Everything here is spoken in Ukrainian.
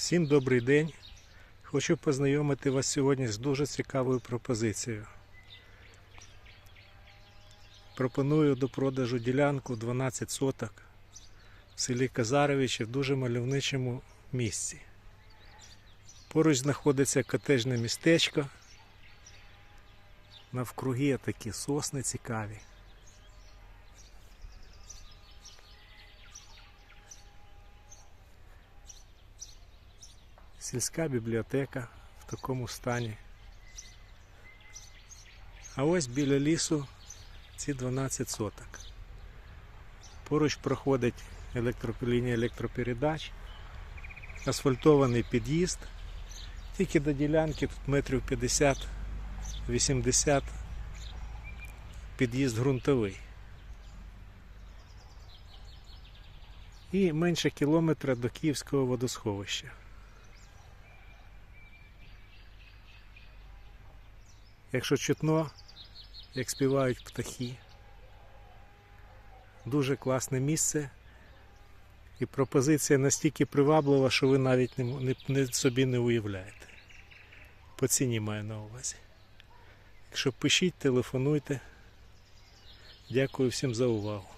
Всім добрий день. Хочу познайомити вас сьогодні з дуже цікавою пропозицією. Пропоную до продажу ділянку 12 соток в селі Казаровичі в дуже мальовничому місці. Поруч знаходиться котежне містечко. Навкруги такі сосни цікаві. Сільська бібліотека в такому стані. А ось біля лісу ці 12 соток. Поруч проходить електро... лінія електропередач, асфальтований під'їзд. Тільки до ділянки тут метрів 50-80 під'їзд ґрунтовий. І менше кілометра до Київського водосховища. Якщо чутно, як співають птахи. Дуже класне місце. І пропозиція настільки приваблива, що ви навіть не, не, не собі не уявляєте. По ціні маю на увазі. Якщо пишіть, телефонуйте. Дякую всім за увагу.